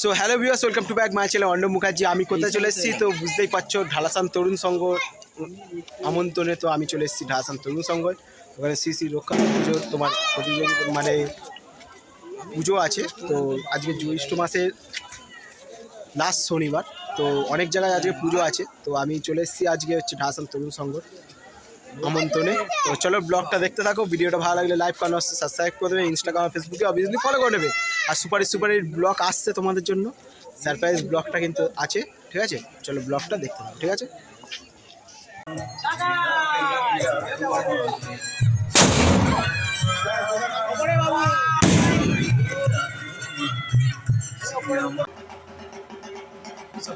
So hello viewers welcome to back my channel and Mukherjee আমি কোথায় চলে এসেছি? তো বুঝতেই পারছ, ঢালাসান তরুণ সংঘ আমন্ত্রণে তো আমি চলে এসেছি ঢালাসান তরুণ সংঘ। ওখানে শ্রী শ্রী রক্ষা পুজো, তোমার প্রতিযোগিতা মানে পুজো আছে। তো আজকে জ্যৈষ্ঠ মাসের লাস্ট শনিবার। তো অনেক জায়গায় আজকে পুজো আছে। তো আমি চলে এসেছি আজকে হচ্ছে ঢালাসান তরুণ সংঘ আমন্ত্রণে। তো চলো ব্লগটা দেখতে থাকো। ভিডিওটা ভালো লাগলে লাইভ করেন সাবস্ক্রাইব করে দেবে। ইনস্টাগ্রাম ফেসবুকে অবভিয়াসলি ফলো করে নেবে। আর সুপারি সুপারি ব্লগ আসছে তোমাদের জন্য। সারপ্রাইজ ব্লগটা কিন্তু আছে, ঠিক আছে? চলো ব্লগটা দেখতে থাকো, ঠিক আছে?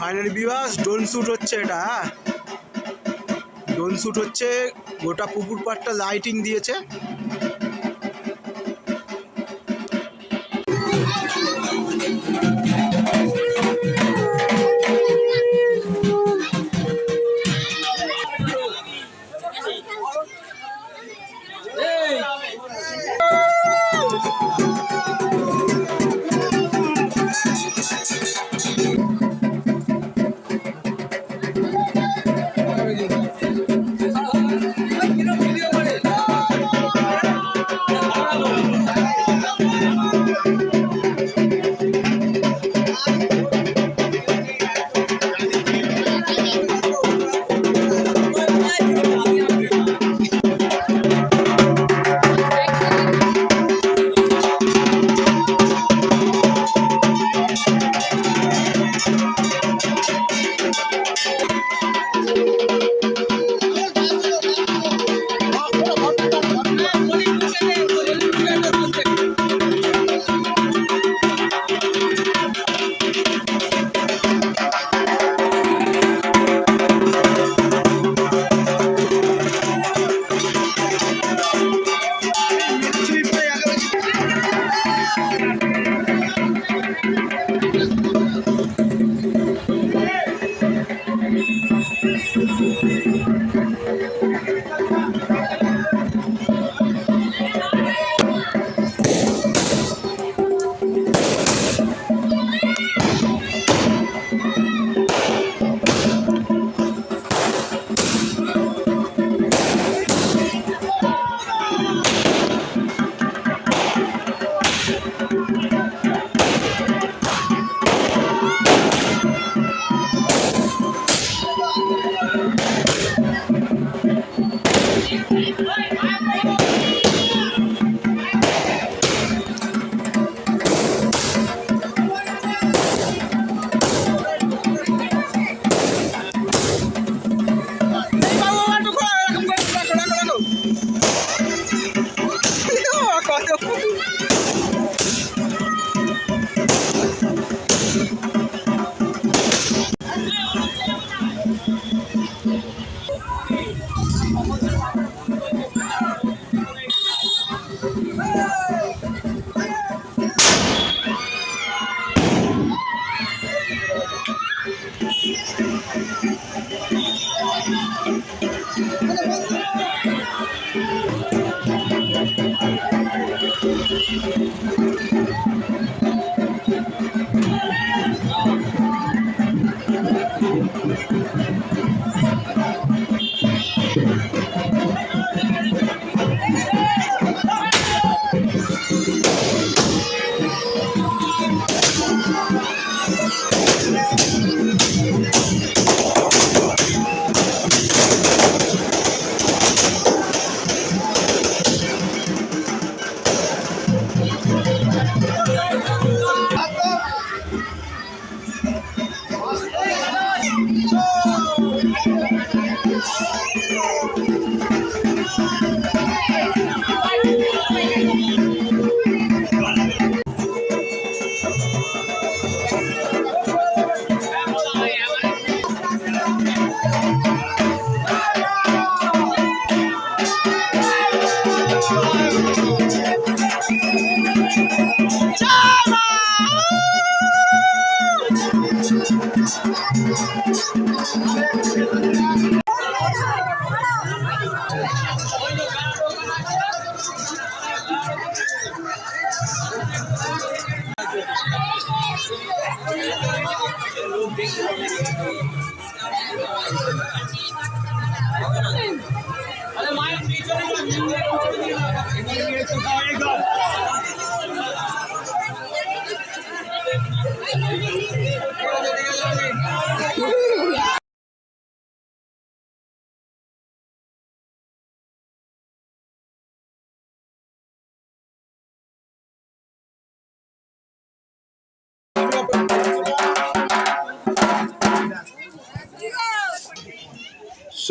ফাইনালি বিবাস ডোন শ্যুট হচ্ছে এটা হ্যাঁ? শ্যুট হচ্ছে, গোটা পুকুর পাড়টা লাইটিং দিয়েছে।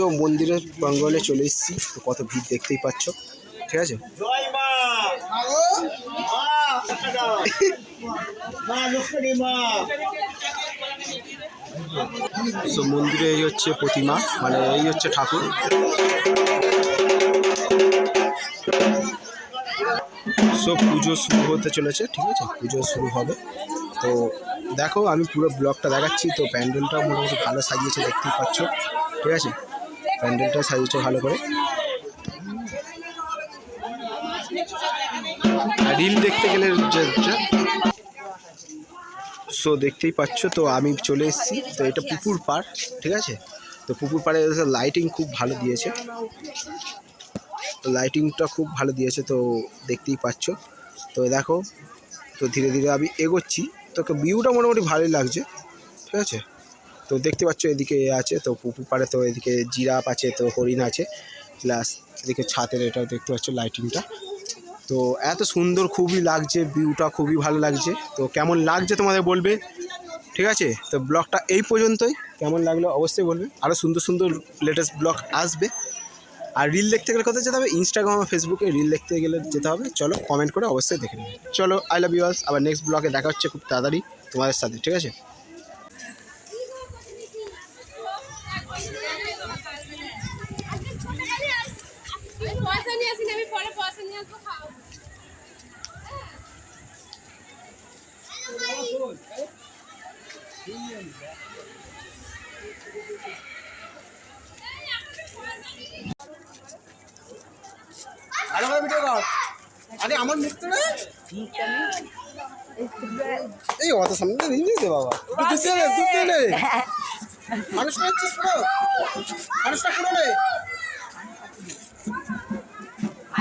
সো মন্দিরের প্রাঙ্গণে চলে এসেছি। তো কত ভিড় দেখতেই পাচ্ছ। ঠিক আছে? সো মন্দিরে এই হচ্ছে প্রতিমা মানে এই হচ্ছে ঠাকুর। সো পুজো শুরু হতে চলেছে ঠিক আছে? পুজো শুরু হবে। তো দেখো আমি পুরো ব্লগটা দেখাচ্ছি তো প্যান্ডেলটাও মোটামুটি ভালো সাজিয়েছে দেখতেই পাচ্ছ। ঠিক আছে? প্যান্ডেলটা সাজিয়েছে ভালো করে। রিল দেখতে গেলে সো দেখতেই পাচ্ছ, তো আমি চলে এসেছি। তো এটা পুকুর পাড়, ঠিক আছে? তো পুকুর পাড়ে লাইটিং খুব ভালো দিয়েছে। লাইটিংটা খুব ভালো দিয়েছে, তো দেখতেই পাচ্ছ। তো দেখো, তো ধীরে ধীরে আমি এগোচ্ছি। তো ভিউটা মোটামুটি ভালোই লাগছে, ঠিক আছে? তো দেখতে পাচ্ছ এদিকে আছে, তো পুকুর পাড়ে তো এদিকে জিরাফ আছে, তো হরিণ আছে। প্লাস এদিকে ছাতের এটাও দেখতে পাচ্ছ লাইটিংটা তো এত সুন্দর খুবই লাগছে ভিউটা খুবই ভালো লাগছে। তো কেমন লাগছে তোমাদের বলবে, ঠিক আছে? তো ব্লগটা এই পর্যন্তই। কেমন লাগল অবশ্যই বলবে। আরও সুন্দর সুন্দর লেটেস্ট ব্লগ আসবে। আর রিল দেখতে গেলে কোথায় যেতে হবে? ইনস্টাগ্রাম আর ফেসবুকে রিল দেখতে গেলে যেতে হবে। চলো কমেন্ট করে অবশ্যই দেখে নেবে। চলো আই লাভ ইউস আবার নেক্সট ব্লগে দেখা হচ্ছে খুব তাড়াতাড়ি তোমাদের সাথে, ঠিক আছে পয়সা নিয়ে আসিনি আমি পরে পয়সা খাও আরে আমার এই সামনে বাবা। মানুষটা পুরো। মানুষটা পুরো নে আই মা ছেড়ে দাও ছেড়ে দাও এই মা, আই মা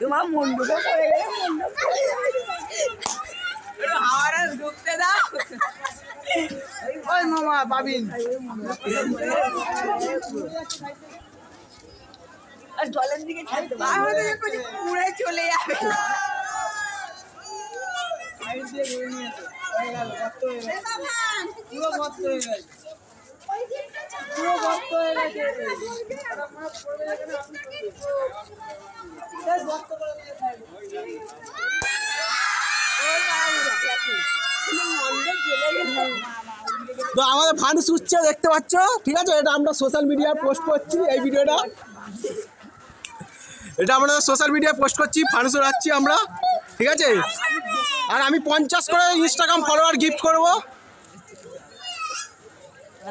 তোমার মুন্ডুকে পড়ে গেলে মুন্ডু হাওয়ারে ঢুকতে দাও ওই মামা পাবিন আর জলের দিকে তো আমাদের ফানুস উঠছে দেখতে পাচ্ছ? ঠিক আছে? এটা আমরা সোশ্যাল মিডিয়ায় পোস্ট করছি এই ভিডিওটা। এটা আমরা সোশ্যাল মিডিয়ায় পোস্ট করছি ফানুস উড়াচ্ছি আমরা। ঠিক আছে? আর আমি পঞ্চাশ করে ইনস্টাগ্রাম ফলোয়ার গিফট করব।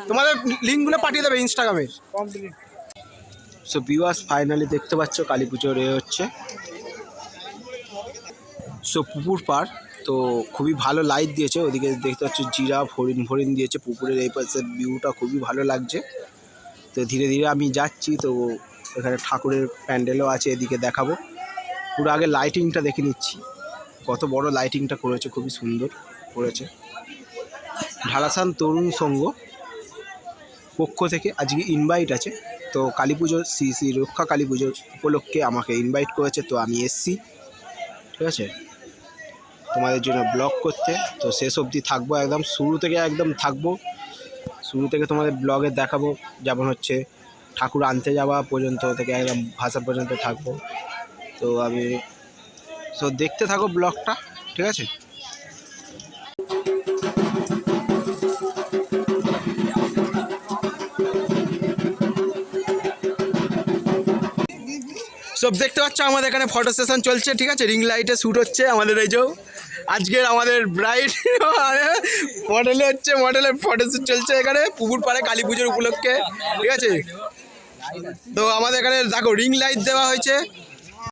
তোমাদের লিঙ্কগুলো পাঠিয়ে দেবে ইনস্টাগ্রামের সো ভিউয়ার্স ফাইনালি দেখতে পাচ্ছ, কালী পুজোর এ হচ্ছে। সো পুকুর পাড় তো খুবই ভালো লাইট দিয়েছে। ওদিকে দেখতে পাচ্ছ, জিরাফ, হরিণ ফরিণ দিয়েছে পুকুরের এই পাশের ভিউটা খুবই ভালো লাগছে। তো ধীরে ধীরে আমি যাচ্ছি, তো এখানে ঠাকুরের প্যান্ডেলও আছে, এদিকে দেখাবো। পুরো আগে লাইটিংটা দেখে নিচ্ছি। কত বড় লাইটিংটা করেছে, খুবই সুন্দর করেছে। ঢালাসান তরুণ সংঘ পক্ষ থেকে আজকে ইনভাইট আছে। তো কালী পুজোর শ্রী শ্রী রক্ষা কালী পুজোর উপলক্ষে আমাকে ইনভাইট করেছে, তো আমি এসছি। ঠিক আছে? তোমাদের জন্য ব্লগ করতে। তো শেষ অবধি থাকব একদম, শুরু থেকে একদম থাকব। শুরু থেকে তোমাদের ব্লগে দেখাবো, যেমন হচ্ছে ঠাকুর আনতে যাওয়া পর্যন্ত থেকে একদম ভাষা পর্যন্ত থাকব। তো আমি তো দেখতে থাকো ব্লগটা, ঠিক আছে? সব দেখতে পাচ্ছ আমাদের এখানে ফটো সেশন চলছে, ঠিক আছে? রিং লাইটে শ্যুট হচ্ছে আমাদের এই যে। আজকের আমাদের ব্রাইড মডেলে হচ্ছে মডেলের ফটো ফটোশ্যুট চলছে এখানে, পুকুর পাড়ে কালী পুজোর উপলক্ষে, ঠিক আছে? তো আমাদের এখানে, দেখো রিং লাইট দেওয়া হয়েছে।